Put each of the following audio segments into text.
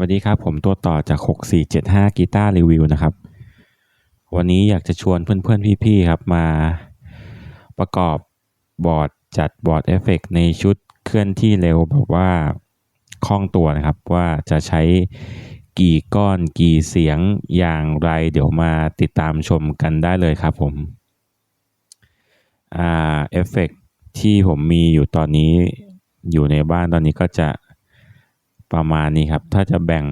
สวัสดีครับ ผมตัวต่อจาก 6475กีตาร์รีวิวนะครับ วันนี้อยากจะชวนเพื่อนๆ พี่ๆ ครับมาประกอบบอร์ดจัดบอร์ดเอฟเฟกในชุดเคลื่อนที่เร็วแบบว่าคล่องตัวนะครับ ว่าจะใช้กี่ก้อนกี่เสียงอย่างไรเดี๋ยวมาติดตามชมกันได้เลยครับผมอเอฟเฟกที่ผมมีอยู่ตอนนี้อยู่ในบ้านตอนนี้ก็จะ ประมาณนี้ครับ ถ้าจะแบ่ง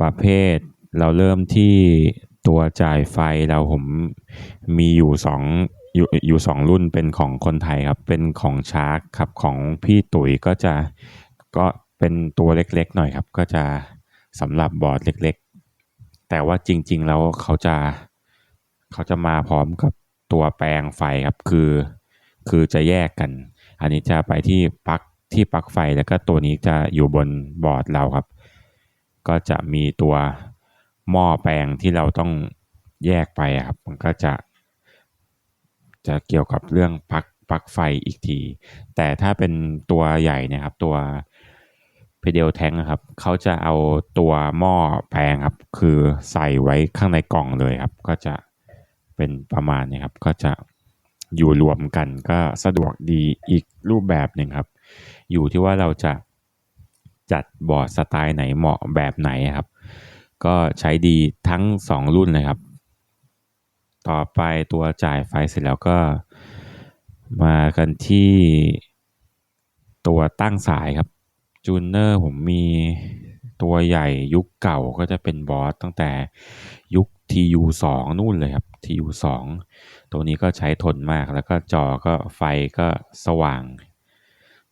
ประเภท เราเริ่มที่ตัวจ่ายไฟเราผมมีอยู่สองอยู่อยู่สองรุ่นเป็นของคนไทยครับ เป็นของชาร์กครับของพี่ตุ๋ยก็จะก็เป็นตัวเล็กๆหน่อยครับ ก็จะสำหรับบอร์ดเล็กๆ แต่ว่าจริง ๆ แล้วเขาจะเขาจะมาพร้อมกับตัวแปลงไฟครับคือ คือจะแยกกัน อันนี้จะไปที่ปลั๊ก ที่ปลั๊กไฟแล้วก็ตัวนี้จะอยู่บนบอร์ดเราครับ ก็จะมีตัวหม้อแปลงที่เราต้องแยกไปครับ มันก็จะ จะเกี่ยวกับเรื่องปลั๊กปลั๊กไฟอีกที แต่ถ้าเป็นตัวใหญ่เนะครับ ตัวเพเดลแทงครับเขาจะเอาตัวหม้อแปลงครับ คือใส่ไว้ข้างในกล่องเลยครับ ก็จะเป็นประมาณนี้ครับ ก็จะอยู่รวมกันก็สะดวกดีอีกรูปแบบหนึ่งครับ อยู่ที่ว่าเราจะจัดบอร์ดสไตล์ไหนเหมาะแบบไหนครับ ก็ใช้ดีทั้ง 2 รุ่นเลยครับ ต่อไปตัวจ่ายไฟเสร็จแล้วก็ มากันที่ตัวตั้งสายครับจูเนอร์ผมมีตัวใหญ่ยุคเก่าก็จะเป็นบอสตั้งแต่ยุค TU2 นู่นเลยครับ TU2 ตัวนี้ก็ใช้ทนมากแล้วก็จอก็ไฟก็สว่าง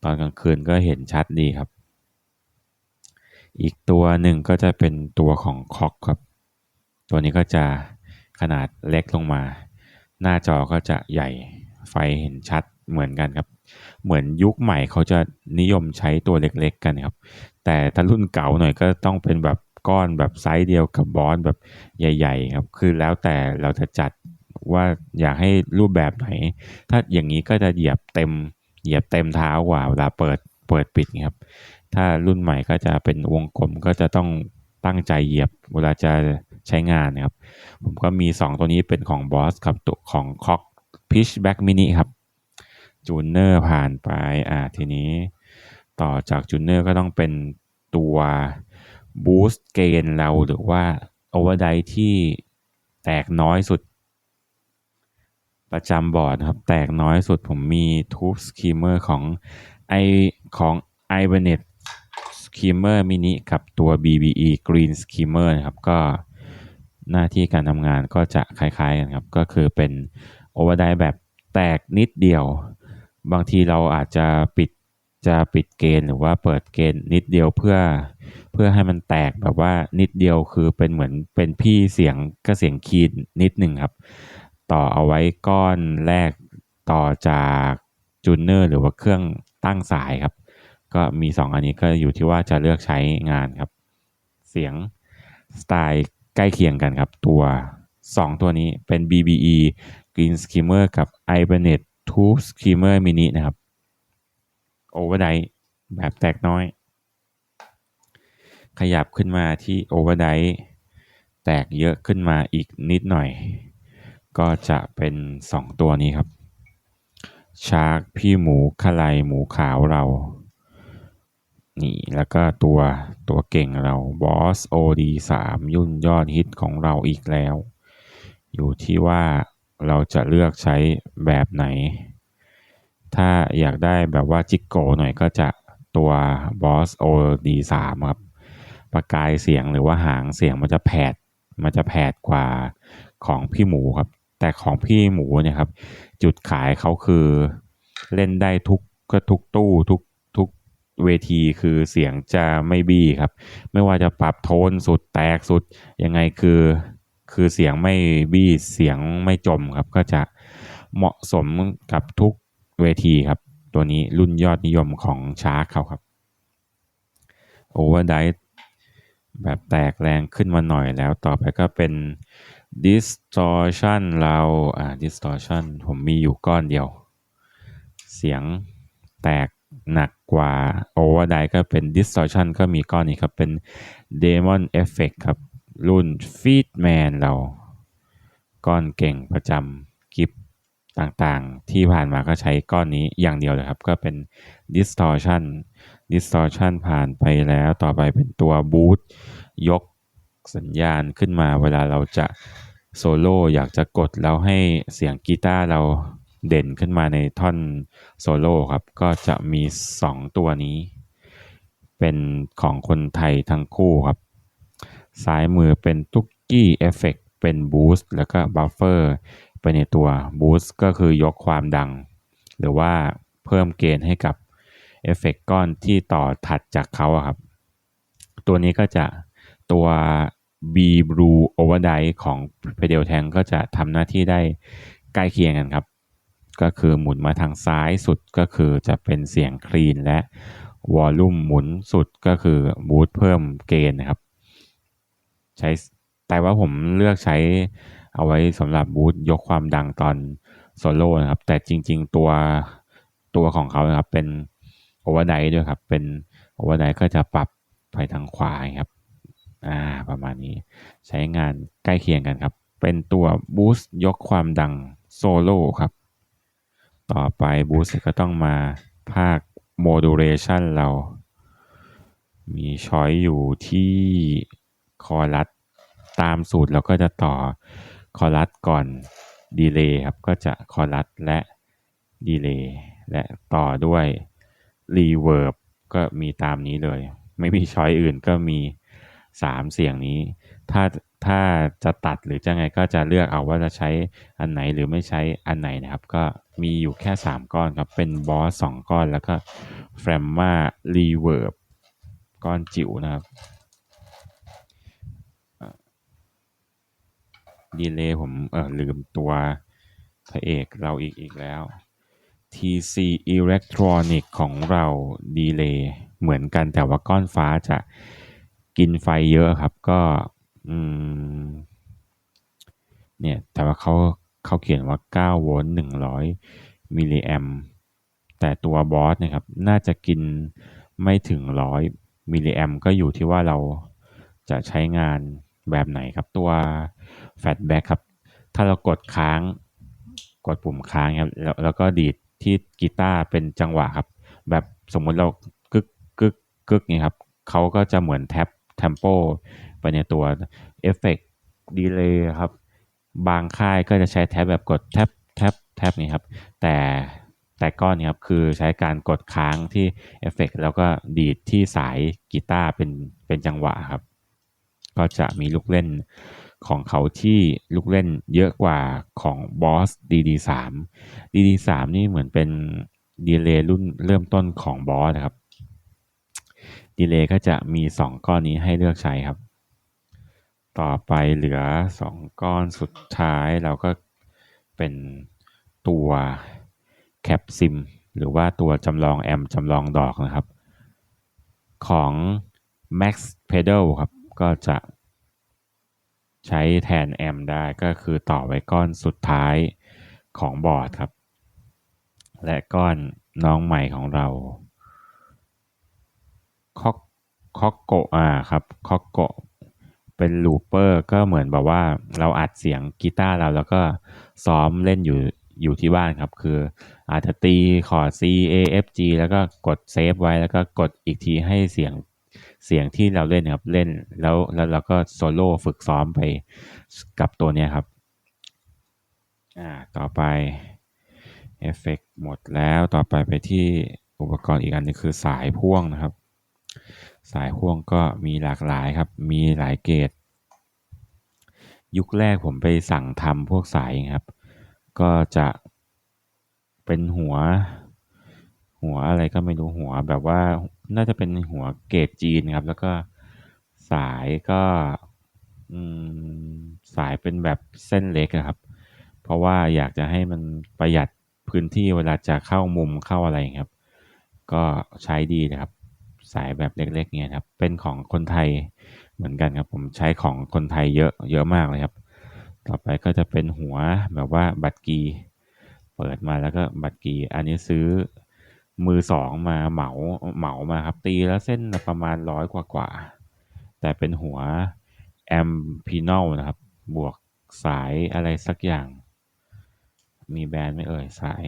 ตอนกลางคืนก็เห็นชัดดีครับ อีกตัวหนึ่งก็จะเป็นตัวของคอกครับ ตัวนี้ก็จะขนาดเล็กลงมา หน้าจอก็จะใหญ่ไฟเห็นชัดเหมือนกันครับ เหมือนยุคใหม่เขาจะนิยมใช้ตัวเล็กๆ กันครับ แต่ถ้ารุ่นเก่าหน่อยก็ต้องเป็นแบบก้อนแบบไซส์เดียวกับบอสแบบใหญ่ ๆ ครับ คือแล้วแต่เราจะจัดว่าอยากให้รูปแบบไหน ถ้าอย่างนี้ก็จะเหยียบเต็ม เหยียบเต็มเท้ากว่าเวลาเปิดเปิดปิดครับ ถ้ารุ่นใหม่ก็จะเป็นวงกลมก็จะต้องตั้งใจเหยียบเวลาจะใช้งานนะครับ ผมก็มี 2 ตัวนี้เป็นของบอสครับตัวของ c o c Pitch Back Mini ครับจูเนอร์ผ่านไปอ่าทีนี้ต่อจากจูเนอร์ก็ต้องเป็นตัวบูสต์เกนเราหรือว่าโอเวอร์ไดที่แตกน้อยสุด ประจำบอร์ดครับ แตกน้อยสุดผมมีทูบสคีเมอร์ของไอของ i b e n e t Skimmer Mini กับตัว BBE Green Skimmer นะครับ ก็หน้าที่การทำงานก็จะคล้ายๆกันครับ ก็คือเป็น Overdrive แบบแตกนิดเดียว บางทีเราอาจจะปิดจะปิดเกณฑ์หรือว่าเปิดเกณฑ์นิดเดียวเพื่อเพื่อให้มันแตกแบบว่านิดเดียวคือเป็นเหมือนเป็นพี่เสียงก็เสียงคีนนิดหนึ่งครับ ต่อเอาไว้ก้อนแรกต่อจากจูเนอร์หรือว่าเครื่องตั้งสายครับ ก็มี 2 อันนี้ก็อยู่ที่ว่าจะเลือกใช้งานครับ เสียงสไตล์ใกล้เคียงกันครับ ตัว 2 ตัวนี้เป็น BBE Green Skimmer กับ i b e n e t Tube Skimmer Mini นะครับ Overdrive แบบแตกน้อย ขยับขึ้นมาที่ Overdrive แตกเยอะขึ้นมาอีกนิดหน่อย ก็จะเป็น 2 ตัวนี้ครับชาร์กพี่หมูคลายหมูขาวเรา นี่ แล้วก็ตัวตัวเก่งเรา Boss OD3 ยุ่นยอดฮิตของเราอีกแล้ว อยู่ที่ว่าเราจะเลือกใช้แบบไหน ถ้าอยากได้แบบว่าจิกโกหน่อยก็จะตัว Boss OD3 ครับ ประกายเสียงหรือว่าหางเสียงมันจะแผด มันจะแผดกว่าของพี่หมูครับ แต่ของพี่หมูเนี่ยครับ จุดขายเขาคือเล่นได้ทุกก็ทุกตู้ทุกทุกเวทีคือเสียงจะไม่บี้ครับ ไม่ว่าจะปรับโทนสุดแตกสุดยังไงคือคือเสียงไม่บี้เสียงไม่จมครับ ก็จะเหมาะสมกับทุกเวทีครับ ตัวนี้รุ่นยอดนิยมของชาร์กเขาครับโอเวอร์ได แบบแตกแรงขึ้นมาหน่อยแล้วต่อไปก็เป็น distortion เราอ่า distortion ผมมีอยู่ก้อนเดียว เสียงแตกหนักกว่า Overdrive ก็เป็น Distortion ก็มีก้อนนี้ครับ เป็น Demon Effect ครับ รุ่น Feedman เรา ก้อนเก่งประจำกิฟต่างๆ ที่ผ่านมาก็ใช้ก้อนนี้อย่างเดียวเลยครับ ก็เป็น Distortion Distortion ผ่านไปแล้วต่อไปเป็นตัว Boost ยกสัญญาณขึ้นมาเวลาเราจะโซโล่อยากจะกดแล้วให้เสียงกีตาร์เราเด่นขึ้นมาในท่อนโซโล่ครับ ก็จะมี 2 ตัวนี้ เป็นของคนไทยทั้งคู่ครับ ซ้ายมือเป็นตุ๊กกี้เอฟเฟกเป็นบูสต์แล้วก็บัฟเฟอร์ไปในตัวบูสต์ก็คือยกความดัง หรือว่าเพิ่มเกณฑ์ให้กับ เอฟเฟกก้อนที่ต่อถัดจากเขาครับ ตัวนี้ก็จะตัว B Blue Overdrive ของ Pedal Tank ก็จะทำหน้าที่ได้ใกล้เคียงกันครับ ก็คือหมุนมาทางซ้ายสุดก็คือจะเป็นเสียงคลีนและวอลลุ่มหมุนสุดก็คือบูทเพิ่มเกณฑ์นะครับ ใช้แต่ว่าผมเลือกใช้เอาไว้สำหรับบูทยกความดังตอนโซโล่นะครับ แต่จริง ๆ ตัวตัวของเขาครับเป็น โอเวอร์ไดด้วยครับ เป็นโอเวอร์ไดก็จะปรับไปทางขวาครับ อ่า ประมาณนี้ ใช้งานใกล้เคียงกันครับ เป็นตัวบูสต์ยกความดังโซโล่ครับ ต่อไปบูสต์ก็ต้องมาภาคโมดูเลชันเรา มีช้อยอยู่ที่คอรัสตามสูตรเราก็จะต่อคอรัสก่อนดีเลย์ครับ ก็จะคอรัสและดีเลย์และต่อด้วย รีเวิร์บก็มีตามนี้เลย ไม่มีช้อยอื่นก็มี3เสียงนี้ ถ้าถ้าจะตัดหรือจะไงก็จะเลือกเอาว่าจะใช้อันไหนหรือไม่ใช้อันไหนนะครับ ก็มีอยู่แค่ 3 ก้อนครับ เป็นบอส2ก้อนแล้วก็แฟรมมารีเวิร์บก้อนจิ๋วนะครับดีเลย์ผมเออลืมตัวพระเอกเราอีกอีกแล้ว TC Electronic ของเราดีเลย์เหมือนกันแต่ว่าก้อนฟ้าจะกินไฟเยอะครับก็เนี่ยแต่ว่าเขาเขาเขียนว่า 9 โวลต์ 100 มิลลิแอมแต่ตัวบอสนะครับน่าจะกินไม่ถึง 100 มิลลิแอมก็อยู่ที่ว่าเราจะใช้งานแบบไหนครับตัวแฟลชแบ็กครับ ถ้าเรากดค้างกดปุ่มค้างครับแล้วแล้วก็ดีด ที่กีตาร์เป็นจังหวะครับ แบบสมมุติเรากึกกึกกึกนี่ครับเขาก็จะเหมือนแท็บเทมโปไปในตัวเอฟเฟกต์ดีเลยครับ บางค่ายก็จะใช้แท็บแบบกดแท็บแท็บแท็บนี่ครับ แต่แต่ก้อนนี้ครับคือใช้การกดค้างที่เอฟเฟกต์แล้วก็ดีดที่สายกีตาร์เป็นเป็นจังหวะครับ ก็จะมีลูกเล่น ของเขาที่ลูกเล่นเยอะกว่าของ Boss DD3 DD3 นี่เหมือนเป็นดีเลย์รุ่นเริ่มต้นของ Boss นะครับดีเลย์ก็จะมี 2 ก้อนนี้ให้เลือกใช้ครับ ต่อไปเหลือ 2 ก้อนสุดท้ายเราก็เป็นตัวแคปซิมหรือว่าตัวจำลองแอมจำลองดอกนะครับ ของ Max Pedal ครับ ก็จะ ใช้แทนแอมได้ก็คือต่อไว้ก้อนสุดท้ายของบอร์ดครับ และก้อนน้องใหม่ของเราคอกคอกโกอ่าครับคอกโกเป็นลูปเปอร์ก็เหมือนแบบว่าเราอัดเสียงกีตาร์เราแล้วก็ซ้อมเล่นอยู่อยู่ที่บ้านครับ คืออาจจะตีคอร์ด C A F G แล้วก็กดเซฟไว้แล้วก็กดอีกทีให้เสียง เสียงที่เราเล่นครับเล่นแล้วแล้วเราก็โซโล่ฝึกซ้อมไปกับตัวนี้ครับอ่าต่อไปเอฟเฟกหมดแล้วต่อไปไปที่อุปกรณ์อีกอันนึงคือสายพ่วงนะครับ สายพ่วงก็มีหลากหลายครับ มีหลายเกรดยุคแรกผมไปสั่งทำพวกสายครับ ก็จะเป็นหัว หัวอะไรก็ไม่รู้หัวแบบว่า น่าจะเป็นหัวเกรดจีนครับ แล้วก็สายก็สายเป็นแบบเส้นเล็กครับ เพราะว่าอยากจะให้มันประหยัดพื้นที่เวลาจะเข้ามุมเข้าอะไรครับ ก็ใช้ดีนะครับ สายแบบเล็กๆเนี่ยครับ เป็นของคนไทยเหมือนกันครับ ผมใช้ของคนไทยเยอะเยอะมากเลยครับ ต่อไปก็จะเป็นหัวแบบว่าบัตรกี เปิดมาแล้วก็บัตรกี อันนี้ซื้อ มือสองมาเหมาเหมามาครับ ตีแล้วเส้นประมาณร้อยกว่ากว่า แต่เป็นหัวแอมพีนอลนะครับ บวกสายอะไรสักอย่าง มีแบรนด์ไม่เอ่ย สาย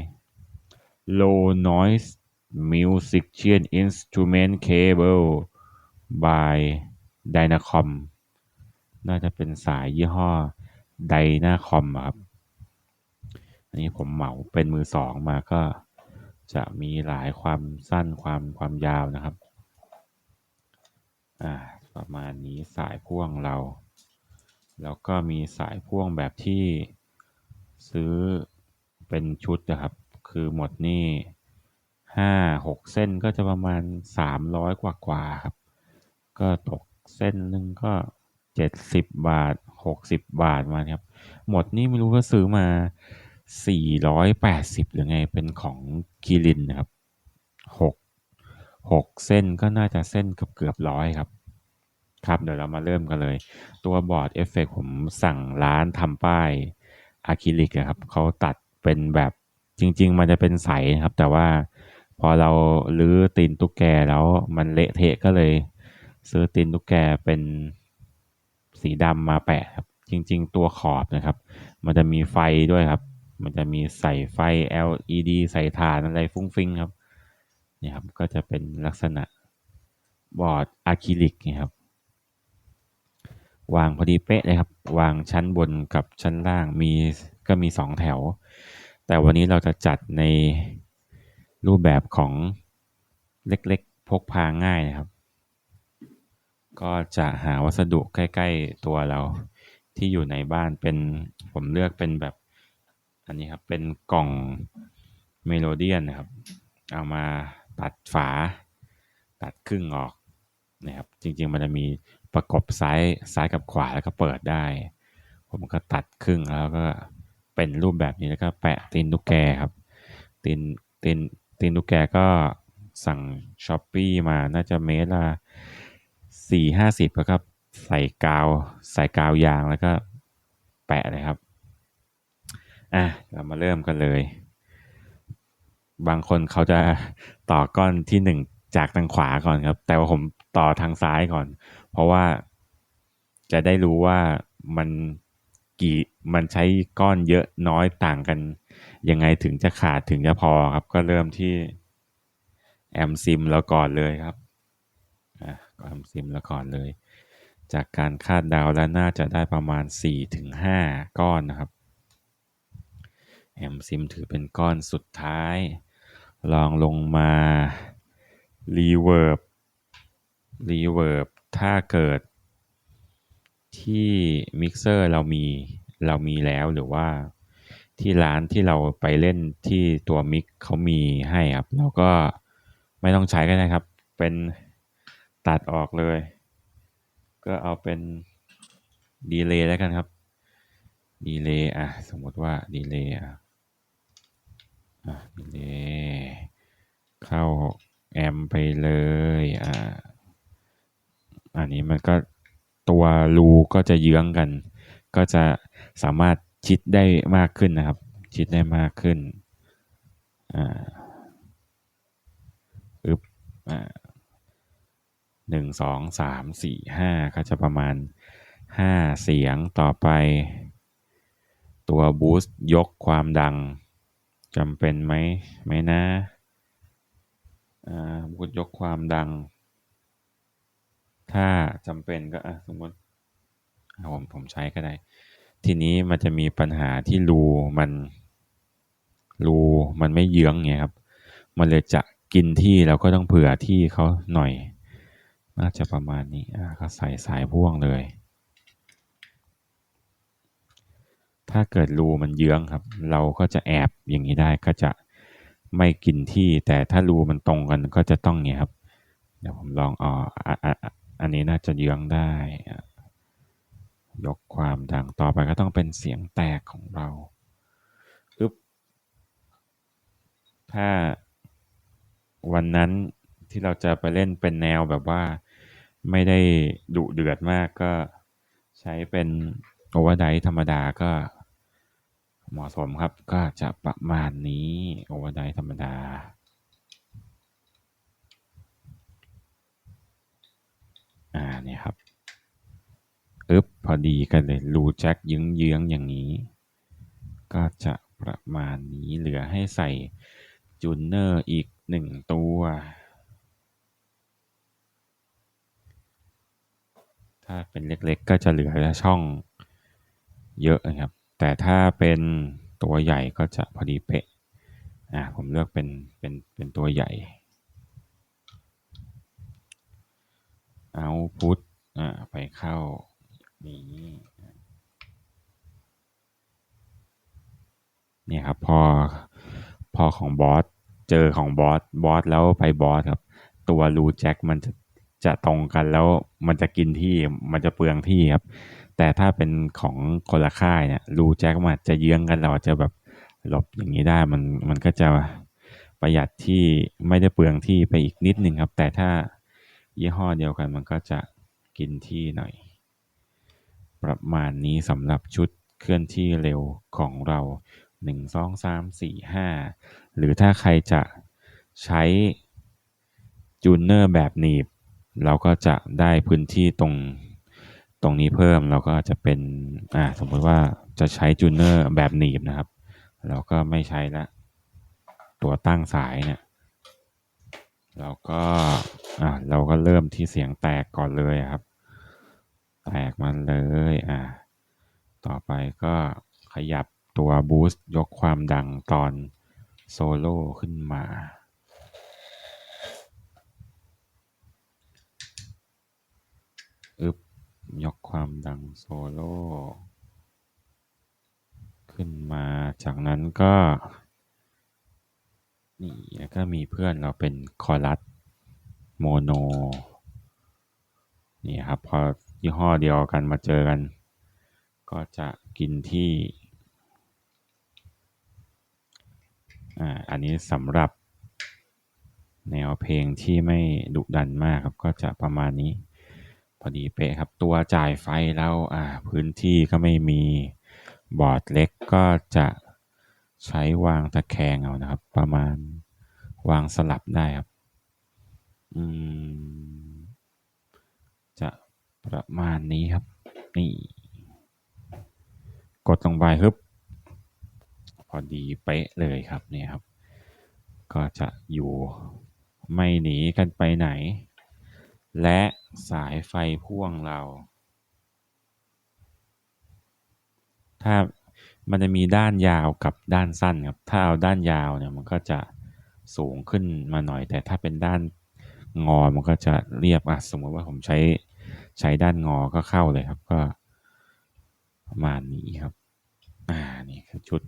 low noise musician instrument cable by Dynacom น่าจะเป็นสายยี่ห้อ Dynacom อะครับอันนี้ผมเหมาเป็นมือสองมาก็ จะมีหลายความสั้นความความยาวนะครับ อ่า ประมาณนี้สายพ่วงเรา แล้วก็มีสายพ่วงแบบที่ซื้อเป็นชุดนะครับ คือหมดนี่ห้าหกเส้นก็จะประมาณสามร้อยกว่ากว่าครับ ก็ตกเส้นหนึ่งก็เจ็ดสิบบาทหกสิบบาทมาครับ หมดนี่ไม่รู้ว่าซื้อมา สี่ร้อยแปดสิบหรือไงเป็นของคีรินนะครับหกหกเส้นก็น่าจะเส้นเกือบเกือบร้อยครับ ครับเดี๋ยวเรามาเริ่มกันเลย ตัวบอร์ดเอฟเฟกผมสั่งร้านทำป้ายอะคริลิกอะครับเขาตัดเป็นแบบจริง ๆ มันจะเป็นใสนะครับ แต่ว่าพอเราลื้อตีนตุ๊กแกแล้วมันเละเทะก็เลย ซื้อตีนตุ๊กแกเป็นสีดำมาแปะครับ จริง ๆ ตัวขอบนะครับ มันจะมีไฟด้วยครับ มันจะมีใส่ไฟ LED ใส่ถ่านอะไรฟุ้งฟิ้งครับนี่ครับ ก็จะเป็นลักษณะบอร์ดอะคริลิกนี่ยครับ วางพอดีเป๊ะเลยครับ วางชั้นบนกับชั้นล่างมีก็มีสองแถว แต่วันนี้เราจะจัดในรูปแบบของเล็กๆ พกพาง่ายนะครับ ก็จะหาวัสดุใกล้ ๆ ตัวเราที่อยู่ในบ้านเป็นผมเลือกเป็นแบบ อันนี้ครับเป็นกล่องเมโลเดียนนะครับ เอามาตัดฝา ตัดครึ่งออกนะครับ จริงๆมันจะมีประกบซ้ายซ้ายกับขวาแล้วก็เปิดได้ ผมก็ตัดครึ่งแล้วก็เป็นรูปแบบนี้แล้วก็แปะตีนตุ๊กแกครับตีนตีนตีนตุ๊กแกก็สั่งช้อปปี้มาน่าจะเมตรละสี่ห้าสิบแล้วก็ใส่กาว ใส่กาวยางแล้วก็แปะเลยครับ อะเรามาเริ่มกันเลย บางคนเขาจะต่อก้อนที่หนึ่งจากทางขวาก่อนครับ แต่ว่าผมต่อทางซ้ายก่อน เพราะว่าจะได้รู้ว่ามันกี่มันใช้ก้อนเยอะน้อยต่างกัน ยังไงถึงจะขาดถึงจะพอครับ ก็เริ่มที่แอมซิมแล้วก่อนเลยครับอะแอมซิมแล้วก่อนเลย จากการคาดเดาแล้วน่าจะได้ประมาณ 4-5 ก้อนนะครับ แอมซิมถือเป็นก้อนสุดท้าย ลองลงมารีเวิร์บรีเวิร์บถ้าเกิดที่มิกเซอร์เรามีเรามีแล้วหรือว่าที่ร้านที่เราไปเล่นที่ตัวมิกเขามีให้ครับเราก็ไม่ต้องใช้ก็ได้ครับ เป็นตัดออกเลย ก็เอาเป็นดีเลย์แล้วกันครับดีเลย์อะ สมมติว่าดีเลย์อะ อะดีเลยเข้าแอมไปเลยอ่าอันนี้มันก็ตัวรูก็จะเยื้องกัน ก็จะสามารถชิดได้มากขึ้นนะครับ ชิดได้มากขึ้นอ่าอึบอ่าหนึ่งสองสามสี่ห้าก็จะประมาณห้าเสียงต่อไป ตัวบูสต์ยกความดัง จำเป็นไหมไหมนะอ่าบูสต์ยกความดัง ถ้าจำเป็นก็อะสมมติอะผมผมใช้ก็ได้ ทีนี้มันจะมีปัญหาที่รูมันรูมันไม่เยื้องไงครับ มันเลยจะกินที่เราก็ต้องเผื่อที่เขาหน่อย น่าจะประมาณนี้อะก็ใส่สายพ่วงเลย ถ้าเกิดรูมันเยื้องครับ เราก็จะแอบอย่างนี้ได้ก็จะไม่กินที่ แต่ถ้ารูมันตรงกันก็จะต้องเงี้ยครับ เดี๋ยวผมลองอ๋ออ่ออันนี้น่าจะเยื้องได้ ยกความดังต่อไปก็ต้องเป็นเสียงแตกของเราอึ๊บถ้าวันนั้นที่เราจะไปเล่นเป็นแนวแบบว่าไม่ได้ดุเดือดมากก็ใช้เป็นโอเวอร์ไดธรรมดาก็ เหมาะสมครับก็จะประมาณนี้โอเวอร์ไดธรรมดาอ่าเนี่ยครับอึบพอดีกันเลยรูแจ็คยึ้งเยื้องอย่างนี้ ก็จะประมาณนี้เหลือให้ใส่จูนเนอร์อีกหนึ่งตัว ถ้าเป็นเล็กๆก็จะเหลือช่องเยอะนะครับ แต่ถ้าเป็นตัวใหญ่ก็จะพอดีเป๊ะอ่าผมเลือกเป็นเป็นเป็นตัวใหญ่เอาพุทอ่าไปเข้านี้เนี่ยครับพอพอของบอสเจอของบอสบอสแล้วไปบอสครับ ตัวรูแจ็คมันจะ จะตรงกันแล้วมันจะกินที่มันจะเปลืองที่ครับ แต่ถ้าเป็นของคนละค่ายเนี่ยรูแจ็คมันจะเยื้องกันเราจะแบบหลบอย่างนี้ได้มันมันก็จะประหยัดที่ไม่ได้เปลืองที่ไปอีกนิดนึงครับ แต่ถ้ายี่ห้อเดียวกันมันก็จะกินที่หน่อย ประมาณนี้สำหรับชุดเคลื่อนที่เร็วของเรา 1 2 3 4 5 หรือถ้าใครจะใช้จูนเนอร์แบบหนีบ เราก็จะได้พื้นที่ตรงตรงนี้เพิ่มเราก็จะเป็นอ่าสมมติว่าจะใช้จูเนอร์แบบหนีบนะครับ เราก็ไม่ใช้ละตัวตั้งสายเนี่ยเราก็อ่าเราก็เริ่มที่เสียงแตกก่อนเลยครับ แตกมันเลยอ่าต่อไปก็ขยับตัวบูสต์ยกความดังตอนโซโล่ขึ้นมา อึบ ยกความดังโซโล่ขึ้นมา จากนั้นก็ นี่แล้วก็มีเพื่อนเราเป็นคอรัสโมโน นี่ครับ พอยี่ห้อเดียวกันมาเจอกัน ก็จะกินที่อ่าอันนี้สำหรับแนวเพลงที่ไม่ดุดันมากครับ ก็จะประมาณนี้ พอดีเป๊ะครับตัวจ่ายไฟแล้วอ่าพื้นที่ก็ไม่มีบอร์ดเล็กก็จะใช้วางตะแคงเอานะครับ ประมาณวางสลับได้ครับอืมจะประมาณนี้ครับ นี่ กดลงไปฮึบพอดีเป๊ะเลยครับเนี่ยครับ ก็จะอยู่ไม่หนีกันไปไหน และสายไฟพ่วงเรา ถ้ามันจะมีด้านยาวกับด้านสั้นครับ ถ้าเอาด้านยาวเนี่ยมันก็จะสูงขึ้นมาหน่อย แต่ถ้าเป็นด้านงอมันก็จะเรียบอะสมมติว่าผมใช้ใช้ด้านงอก็เข้าเลยครับก็ประมาณนี้ครับ อ่า นี่คือชุด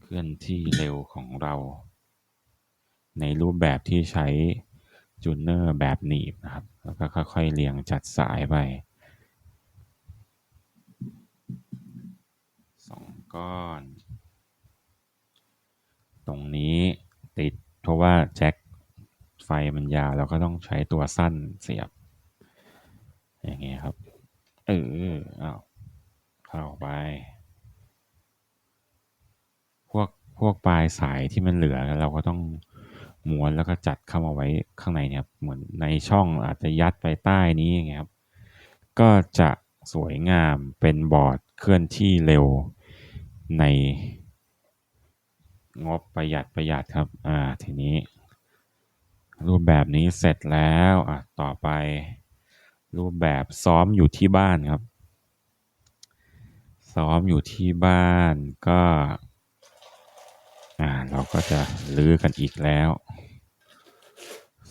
เคลื่อนที่เร็วของเรา ในรูปแบบที่ใช้ จูนเนอร์แบบหนีบนะครับ แล้วก็ค่อยๆเรียงจัดสายไปสองก้อน ตรงนี้ติดเพราะว่าแจ็คไฟมันยาวเราก็ต้องใช้ตัวสั้นเสียบ อย่างเงี้ยครับ เอออ้าวเข้าไป พวกพวกปลายสายที่มันเหลือเราก็ต้อง ม้วนแล้วก็จัดเข้ามาไว้ข้างในเนี่ยครับเหมือนในช่องอาจจะยัดไปใต้นี้อย่างเงี้ยครับก็จะสวยงามเป็นบอร์ดเคลื่อนที่เร็วในงบประหยัดประหยัดครับ อ่า ทีนี้ รูปแบบนี้เสร็จแล้ว อะ ต่อไป รูปแบบซ้อมอยู่ที่บ้านครับ ซ้อมอยู่ที่บ้านก็ อ่าเราก็จะลื้อกันอีกแล้ว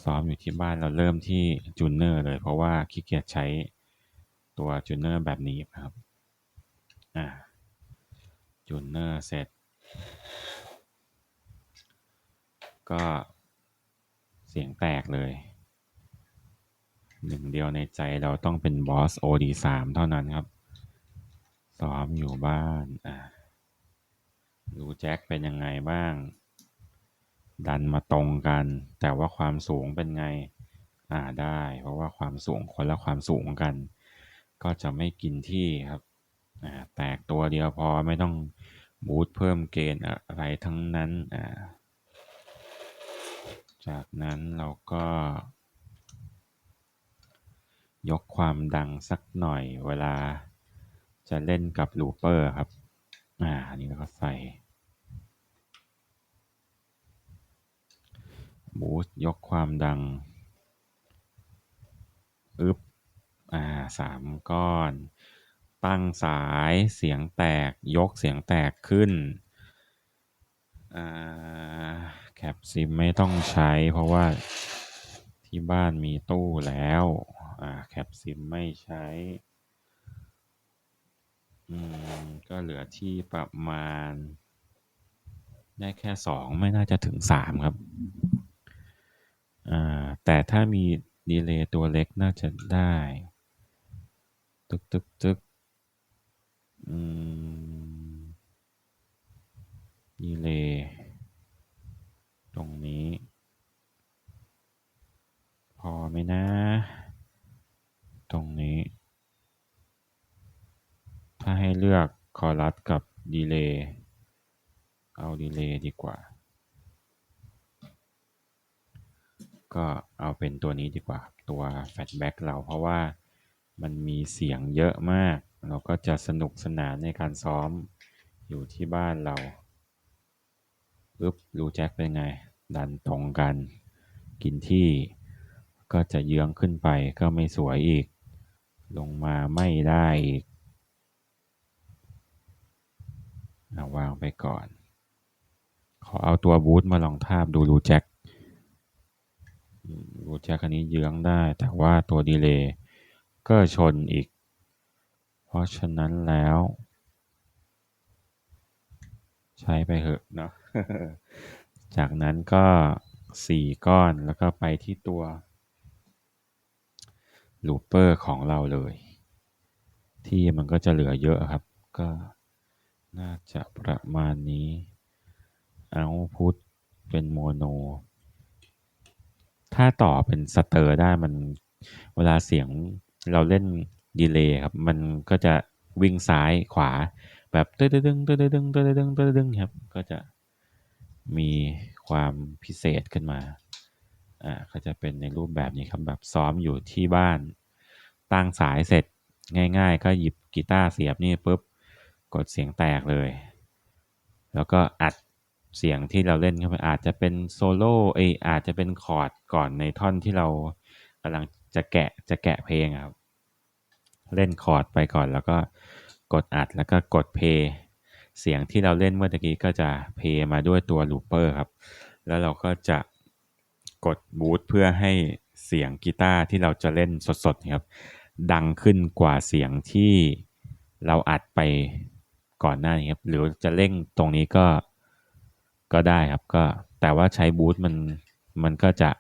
ซ้อมอยู่ที่บ้านเราเริ่มที่จูเนอร์เลยเพราะว่าขี้เกียจใช้ตัวจูเนอร์แบบนี้ครับอ่าจูเนอร์เสร็จ ก็เสียงแตกเลย หนึ่งเดียวในใจเราต้องเป็นบอส OD3 เท่านั้นครับ ซ้อมอยู่บ้านอ่า ดูแจ็คเป็นยังไงบ้าง ดันมาตรงกัน แต่ว่าความสูงเป็นไง อ่าได้ เพราะว่าความสูงคนละความสูงกัน ก็จะไม่กินที่ครับอ่าแตกตัวเดียวพอไม่ต้องบูตเพิ่มเกณฑ์อะไรทั้งนั้นอ่าจากนั้นเราก็ ยกความดังสักหน่อยเวลาจะเล่นกับลูเปอร์ครับ อ่าอันนี้เราก็ใส่ บูสต์ยกความดัง อึบอ่าสามก้อน ตั้งสายเสียงแตก ยกเสียงแตกขึ้น อ่า แคปซิมไม่ต้องใช้เพราะว่าที่บ้านมีตู้แล้ว อ่า แคปซิมไม่ใช้ อืม ก็เหลือที่ประมาณได้แค่สองไม่น่าจะถึงสามครับ อ่า แต่ถ้ามีดีเลย์ตัวเล็กน่าจะได้ ตึกตึกตึกอืมดีเลย์ตรงนี้ พอไหมนะ ตรงนี้ ถ้าให้เลือกคอรัสกับดีเลย์เอาดีเลย์ดีกว่า ก็เอาเป็นตัวนี้ดีกว่าตัวแฟลชแบ็กเราเพราะว่ามันมีเสียงเยอะมาก เราก็จะสนุกสนานในการซ้อมอยู่ที่บ้านเราปึ๊บรูแจ็คเป็นไง ดันตรงกัน กินที่ก็จะเยื้องขึ้นไปก็ไม่สวยอีก ลงมาไม่ได้อีกเอาวางไปก่อน ขอเอาตัวบูทมาลองทาบดูรูแจ็ค รูแจ็คอันนี้เยื้องได้ แต่ว่าตัวดีเลย์ก็ชนอีก เพราะฉะนั้นแล้ว ใช้ไปเหอะเนาะจากนั้นก็สี่ก้อนแล้วก็ไปที่ตัวลูเปอร์ของเราเลย ที่มันก็จะเหลือเยอะครับ ก็น่าจะประมาณนี้เอาพุทเป็นโมโน ถ้าต่อเป็นสเตอร์ได้มันเวลาเสียงเราเล่นดีเลย์ครับ มันก็จะวิ่งซ้ายขวา แบบตึ้งตึ้งตึ้งตึ้งตึ้งตึ้งตึ้งตึ้งครับ ก็จะมีความพิเศษขึ้นมา อ่า ก็จะเป็นในรูปแบบนี้ครับ แบบซ้อมอยู่ที่บ้าน ตั้งสายเสร็จง่ายๆ ก็หยิบกีตาร์เสียบนี่ปุ๊บ กดเสียงแตกเลย แล้วก็อัด เสียงที่เราเล่นเข้าไปอาจจะเป็นโซโล่เอยอาจจะเป็นคอร์ดก่อนในท่อนที่เรากำลังจะแกะจะแกะเพลงครับ เล่นคอร์ดไปก่อนแล้วก็กดอัดแล้วก็กดเพลย์เสียงที่เราเล่นเมื่อกี้ก็จะเพลย์มาด้วยตัวลูปเปอร์ครับ แล้วเราก็จะกดบูทเพื่อให้เสียงกีตาร์ที่เราจะเล่นสดๆครับ ดังขึ้นกว่าเสียงที่เราอัดไปก่อนหน้านี้ครับ หรือจะเร่งตรงนี้ก็ ก็ได้ครับก็แต่ว่าใช้บูทมันมันก็จะ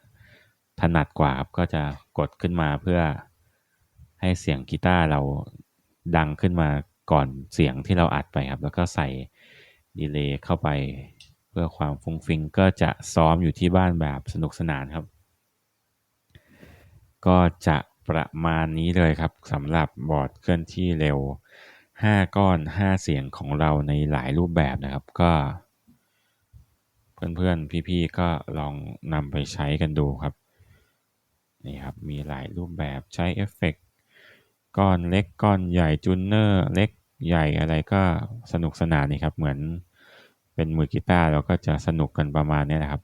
ถนัดกว่าครับก็จะกดขึ้นมาเพื่อให้เสียงกีตาร์เราดังขึ้นมาก่อนเสียงที่เราอัดไปครับ แล้วก็ใส่ดีเลย์เข้าไปเพื่อความฟุ้งฟิงก็จะซ้อมอยู่ที่บ้านแบบสนุกสนานครับ ก็จะประมาณนี้เลยครับสำหรับบอร์ดเคลื่อนที่เร็ว 5 ก้อน 5 เสียงของเราในหลายรูปแบบนะครับ ก็ เพื่อนๆ พี่ๆ ก็ลองนำไปใช้กันดูครับ นี่ครับ มีหลายรูปแบบใช้เอฟเฟกต์ก้อนเล็กก้อนใหญ่จูนเนอร์เล็กใหญ่อะไรก็สนุกสนานนี่ครับ เหมือนเป็นมือกีตาร์เราก็จะสนุกกันประมาณนี้แหละครับ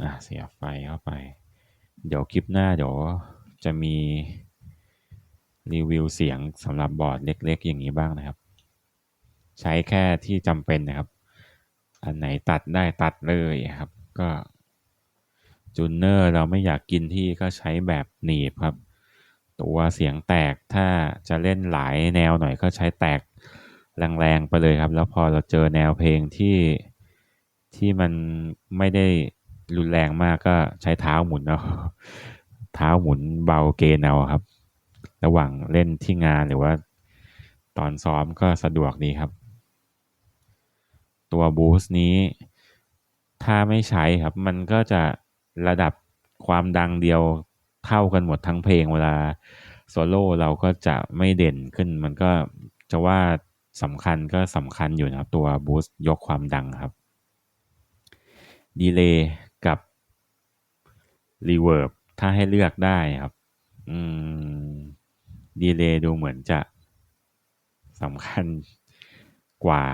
อะเสียไฟเข้าไป เดี๋ยวคลิปหน้าเดี๋ยวจะมีรีวิวเสียงสำหรับบอร์ดเล็กๆ อย่างนี้บ้างนะครับ ใช้แค่ที่จำเป็นนะครับ อันไหนตัดได้ตัดเลยครับ ก็จูเนอร์เราไม่อยากกินที่ก็ใช้แบบหนีบครับ ตัวเสียงแตกถ้าจะเล่นหลายแนวหน่อยก็ใช้แตกแรงๆไปเลยครับ แล้วพอเราเจอแนวเพลงที่ที่มันไม่ได้รุนแรงมากก็ใช้เท้าหมุนเอาเท้าหมุนเบาเกนเอาครับ ระหว่างเล่นที่งานหรือว่าตอนซ้อมก็สะดวกดีครับ ตัวบูสต์นี้ ถ้าไม่ใช้ครับ มันก็จะระดับความดังเดียวเท่ากันหมดทั้งเพลงเวลาโซโล่เราก็จะไม่เด่นขึ้น มันก็จะว่าสำคัญก็สำคัญอยู่นะครับ ตัวบูสต์ยกความดังครับดีเลย์กับรีเวิร์บถ้าให้เลือกได้ครับ อืมดีเลย์ดูเหมือนจะสำคัญกว่า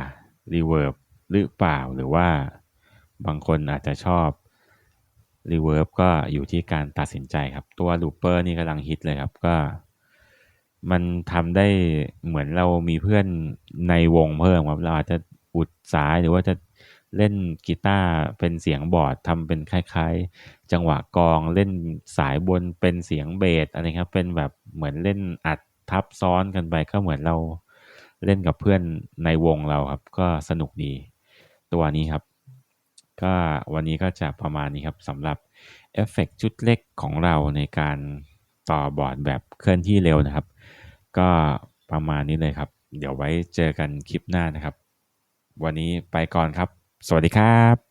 รีเวิร์บ หรือเปล่า หรือว่าบางคนอาจจะชอบรีเวิร์บก็อยู่ที่การตัดสินใจครับ ตัวลูปเปอร์นี่กำลังฮิตเลยครับก็ มันทำได้เหมือนเรามีเพื่อนในวงเพิ่มครับเราอาจจะอุดสายหรือว่าจะเล่นกีตาร์เป็นเสียงบอร์ดทำเป็นคล้ายๆ จังหวะกอง เล่นสายบนเป็นเสียงเบสอะไรครับ เป็นแบบเหมือนเล่นอัดทับซ้อนกันไปก็เหมือนเราเล่นกับเพื่อนในวงเราครับ ก็สนุกดี ตัวนี้ครับ ก็วันนี้ก็จะประมาณนี้ครับสำหรับเอฟเฟกต์ชุดเล็กของเราในการต่อบอร์ดแบบเคลื่อนที่เร็วนะครับ ก็ประมาณนี้เลยครับ เดี๋ยวไว้เจอกันคลิปหน้านะครับ วันนี้ไปก่อนครับ สวัสดีครับ